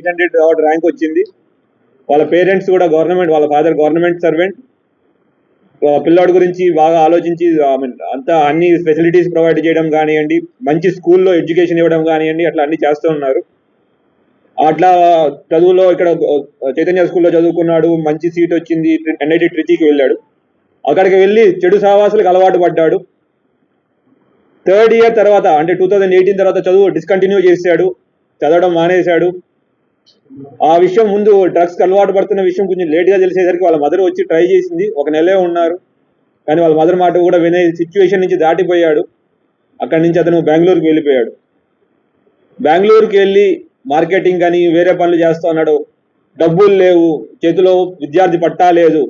Eight hundred rank వచ్చింది. వాళ్ళ parents కూడా గవర్నమెంట్ వాళ్ళ ఫాదర్ గవర్నమెంట్ సర్వెంట్ పిల్లాడి గురించి బాగా ఆలోచించి ఐ మీన్ అంతా అన్ని ఫెసిలిటీస్ ప్రొవైడ్ చేయడం కానివ్వండి మంచి స్కూల్లో ఎడ్యుకేషన్ ఇవ్వడం కానివ్వండి అట్లా అన్ని చేస్తూ ఉన్నారు. అట్లా చదువులో ఇక్కడ చైతన్య స్కూల్లో చదువుకున్నాడు మంచి సీట్ వచ్చింది ఎన్ఐటి ట్రిచీకి వెళ్ళాడు. అక్కడికి వెళ్ళి చెడు సహవాసులకు అలవాటు పడ్డాడు. థర్డ్ ఇయర్ తర్వాత అంటే టూ థౌజండ్ ఎయిటీన్ తర్వాత చదువు డిస్కంటిన్యూ చేశాడు చదవడం మానేశాడు. ఆ విషయం ముందు డ్రగ్స్ అలవాటు పడుతున్న విషయం కొంచెం లేట్గా తెలిసేసరికి వాళ్ళ మదర్ వచ్చి ట్రై చేసింది. ఒక నెలే ఉన్నారు. కానీ వాళ్ళ మదర్ మాట కూడా వినే సిచ్యువేషన్ నుంచి దాటిపోయాడు. అక్కడి నుంచి అతను బెంగళూరుకి వెళ్ళిపోయాడు. బెంగళూరుకి వెళ్ళి మార్కెటింగ్ అని వేరే పనులు చేస్తూ ఉన్నాడు. డబ్బులు లేవు. చేతిలో విద్యార్థి పట్టా లేదు.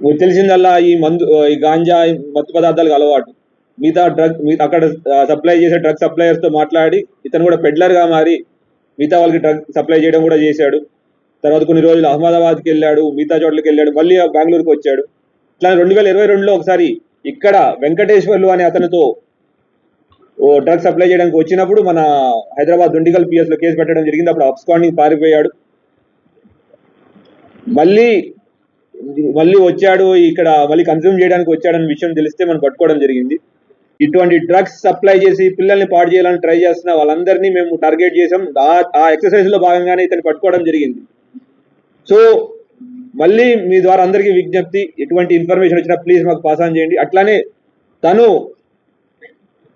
నువ్వు తెలిసిందల్లా ఈ మందు ఈ గాంజా మత్తు పదార్థాలకు అలవాటు. మిగతా డ్రగ్ మిగతా అక్కడ సప్లై చేసే డ్రగ్ సప్లయర్స్తో మాట్లాడి ఇతను కూడా పెడ్లర్గా మారి మిగతా వాళ్ళకి డ్రగ్ సప్లై చేయడం కూడా చేశాడు. తర్వాత కొన్ని రోజులు అహ్మదాబాద్కి వెళ్ళాడు మిగతా చోట్లకి వెళ్ళాడు మళ్ళీ బెంగళూరుకి వచ్చాడు. ఇట్లా రెండు వేల ఇరవై రెండులో ఒకసారి ఇక్కడ వెంకటేశ్వర్లు అనే అతనితో ఓ డ్రగ్ సప్లై చేయడానికి వచ్చినప్పుడు మన హైదరాబాద్ దుండిగల్ పిఎస్లో కేసు పెట్టడం జరిగింది. అప్పుడు అప్స్కాండింగ్ పారిపోయాడు. మళ్ళీ మళ్ళీ వచ్చాడు ఇక్కడ మళ్ళీ కన్జ్యూమ్ చేయడానికి వచ్చాడన్న విషయం తెలిస్తే మనం పట్టుకోవడం జరిగింది. ఇటువంటి డ్రగ్స్ సప్లై చేసి పిల్లల్ని పాడు చేయాలని ట్రై చేస్తున్న వాళ్ళందరినీ మేము టార్గెట్ చేసాం ఆ- ఎక్సర్సైజ్లో భాగంగానే ఇతను పట్టుకోవడం జరిగింది. సో మళ్ళీ మీ ద్వారా అందరికీ విజ్ఞప్తి ఎటువంటి ఇన్ఫర్మేషన్ వచ్చినా ప్లీజ్ మాకు పాస్ ఆన్ చేయండి. అట్లానే తను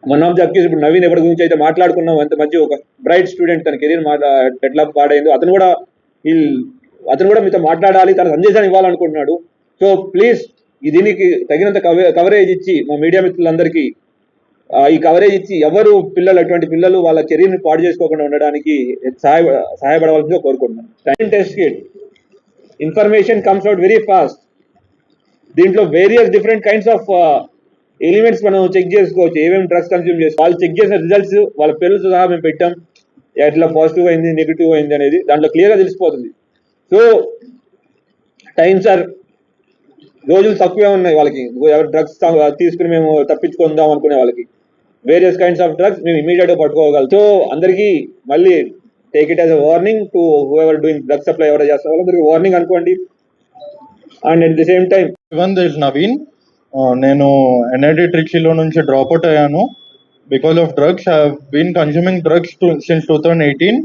వన్ ఆఫ్ ది అక్యూస్ ఇప్పుడు నవీన్ ఎవరి గురించి అయితే మాట్లాడుకున్నాం అంత మంచి ఒక బ్రైట్ స్టూడెంట్ తన కెరీర్ ఎట్లా పాడైందో. అతను కూడా అతను కూడా మీతో మాట్లాడాలి తన సందేశాన్ని ఇవ్వాలనుకుంటున్నాడు. సో ప్లీజ్ దీనికి తగినంత కవరేజ్ ఇచ్చి మా మీడియా మిత్రులందరికీ ఈ కవరేజ్ ఇచ్చి ఎవరు పిల్లలు అటువంటి పిల్లలు వాళ్ళ కెరీర్ని పాడు చేసుకోకుండా ఉండడానికి సహాయ సహాయపడవలసిందిగా కోరుకుంటున్నాను. Time test kit information comes out very fast దీంట్లో various different kinds of elements మనం చెక్ చేసుకోవచ్చు. ఏమేమి డ్రగ్స్ కన్స్యూమ్ చేసి వాళ్ళు చెక్ చేసిన రిజల్ట్స్ వాళ్ళ పేర్లతో సహా మేము పెట్టాం. ఎట్లా పాజిటివ్ అయింది నెగిటివ్ అయింది అనేది దాంట్లో క్లియర్గా తెలిసిపోతుంది. సో టైమ్స్ ఆర్ రోజులు తక్కువే ఉన్నాయి వాళ్ళకి. ఎవరు డ్రగ్స్ తీసుకుని మేము తప్పించుకుందాం అనుకునే వాళ్ళకి. వేరియస్ కైండ్స్ ఆఫ్ డ్రగ్స్ మేము ఇమీడియట్గా పట్టుకోగలం సో అందరికీ మళ్ళీ take it as a warning to who ever doing drug supply ఎవరు చేస్తారు వాళ్ళందరికీ వార్నింగ్ అనుకోండి. And at the same time even this Naveen నేను ఎన్ఐటి ట్రిచీలో నుంచి డ్రాప్ అవుట్ అయ్యాను. Because of drugs I been consuming drugs since two thousand eighteen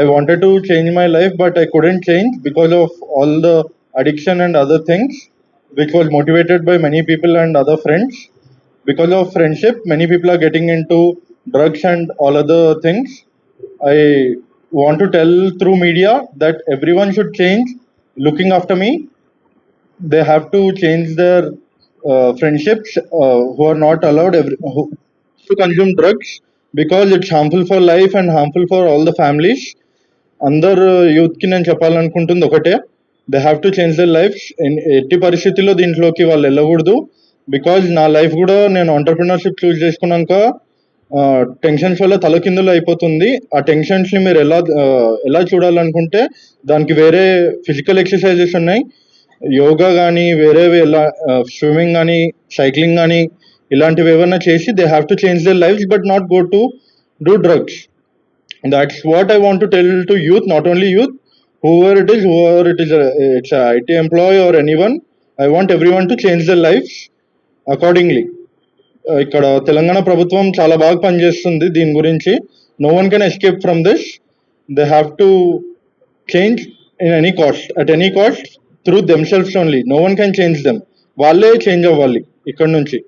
I wanted to change my life but I couldn't change because of all the addiction and other things which was motivated by many people and other friends because of friendship many people are getting into drugs and all other things i want to tell through media that everyone should change looking after me they have to change their uh, friendships uh, who are not allowed every, who, to consume drugs because it's harmful for life and harmful for all the families అందరు యూత్కి నేను చెప్పాలనుకుంటుంది ఒకటే they have to change their life ఎట్టి పరిస్థితుల్లో దీంట్లోకి వాళ్ళు వెళ్ళకూడదు బికాజ్ నా లైఫ్ కూడా నేను ఎంటర్ప్రినర్షిప్ చూస్ చేసుకున్నాక టెన్షన్స్ వల్ల తలకిందులు అయిపోతుంది. ఆ టెన్షన్స్ని మీరు ఎలా ఎలా చూడాలనుకుంటే దానికి వేరే ఫిజికల్ ఎక్సర్సైజెస్ ఉన్నాయి. యోగా కానీ వేరేవి ఎలా స్విమ్మింగ్ కానీ సైక్లింగ్ కానీ ఇలాంటివి ఏమైనా చేసి they have to change their life but not go to do drugs that's what I want to tell to youth not only youth whoever it is, whoever it is, it's it's a IT employee or anyone. I want everyone to change their lives. Accordingly ఇక్కడ తెలంగాణ ప్రభుత్వం చాలా బాగా పనిచేస్తుంది దీని గురించి. No one can escape from this they have to change in any cost at any cost through themselves only no one can change them వాళ్ళే change అవ్వాలి ఇక్కడ నుంచి.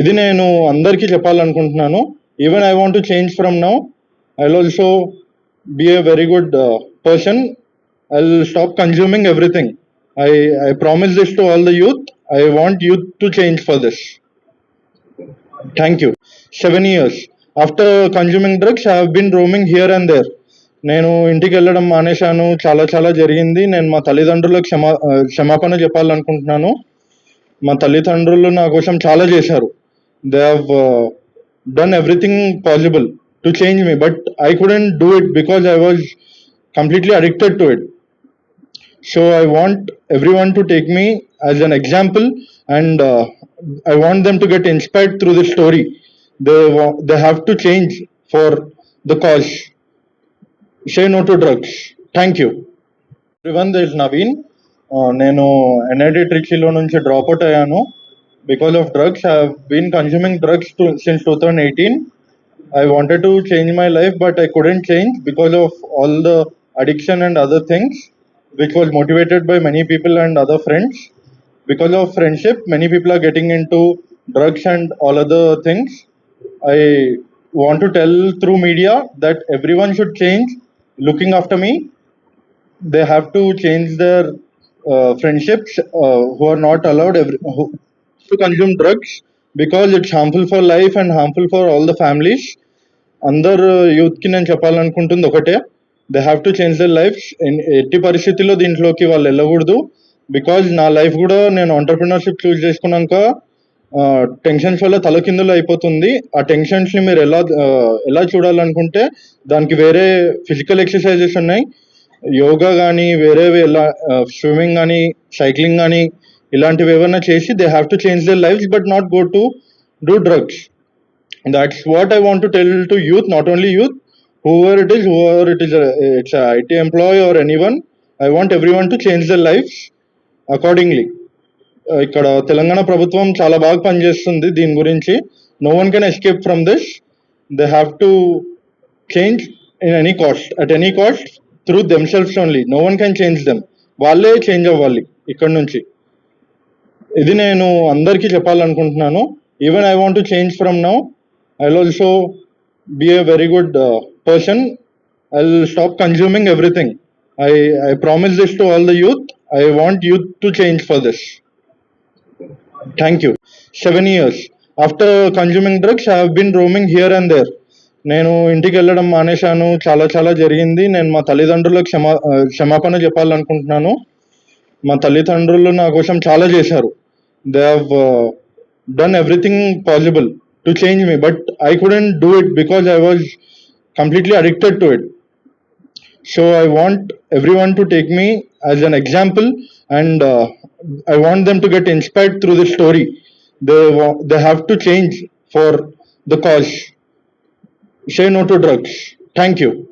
ఇది నేను అందరికీ చెప్పాలనుకుంటున్నాను. Even I want to change from now I also be a very good person I stop consuming everything I I promise this to all the youth I want youth to change for this thank you seven years after consuming drugs have been roaming here and there నేను ఇంటికి వెళ్ళడం మానేశాను. చాలా చాలా జరిగింది. నేను మా తల్లిదండ్రులకు క్షమా క్షమాపణ చెప్పాలనుకుంటున్నాను. మా తల్లిదండ్రులు నా కోసం చాలా చేశారు. They have done everything possible to change me but I couldn't do it because I was completely addicted to it So I want everyone to take me as an example, and uh, I want them to get inspired through this story. They wa- they have to change for the cause. say no to drugs. Thank you. Everyone, there is Naveen. Uh, నేను NIT ట్రిక్సీలో నుంచి drop out అయ్యాను because of drugs I been consuming drugs to since two thousand eighteen I wanted to change my life but I couldn't change because of all the addiction and other things which was motivated by many people and other friends because of friendship many people are getting into drugs and all other things i want to tell through media that everyone should change looking after me they have to change their uh, friendships uh, who are not allowed every, who, to consume drugs because it's harmful for life and harmful for all the families అందరు యూత్కి నేను చెప్పాలనుకుంటుంది ఒకటే they have to change their life ఎట్టి పరిస్థితుల్లో దీంట్లోకి వాళ్ళు వెళ్ళకూడదు. బికాజ్ నా లైఫ్ కూడా నేను ఆంటర్ప్రినర్షిప్ చూస్ చేసుకున్నాక టెన్షన్స్ వల్ల తలకిందులు అయిపోతుంది. ఆ టెన్షన్స్ని మీరు ఎలా ఎలా చూడాలనుకుంటే దానికి వేరే ఫిజికల్ ఎక్సర్సైజెస్ ఉన్నాయి. యోగా కానీ వేరేవి ఎలా స్విమ్మింగ్ కానీ సైక్లింగ్ కానీ ఇలాంటివి ఏమైనా చేసి they have to change their life but not go to do drugs that's what I want to tell to youth not only youth whoever it is, whoever it is, it's it's a IT employee or anyone. I want everyone to change their lives accordingly. Uh, ఇక్కడ తెలంగాణ ప్రభుత్వం చాలా బాగా పనిచేస్తుంది దీని గురించి. No one can escape from this they have to change in any cost at any cost through themselves only no one can change them వాళ్ళే change అవ్వాలి ఇక్కడ నుంచి. ఇది నేను అందరికీ చెప్పాలనుకుంటున్నాను. Even I want to change from now I also be a very good person I stop consuming everything I I promise this to all the youth I want youth to change for this thank you seven years after consuming drugs I been roaming here and there నేను ఇంటికి వెళ్ళడం మానేశాను. చాలా చాలా జరిగింది. నేను మా తల్లిదండ్రులకు క్షమా క్షమాపణ చెప్పాలనుకుంటున్నాను. మా తల్లిదండ్రులు నా కోసం చాలా చేశారు. They have done everything possible to change me but I couldn't do it because I was completely addicted to it. So I want everyone to take me as an example, and uh, I want them to get inspired through this story. They wa- they have to change for the cause. Say no to drugs. Thank you.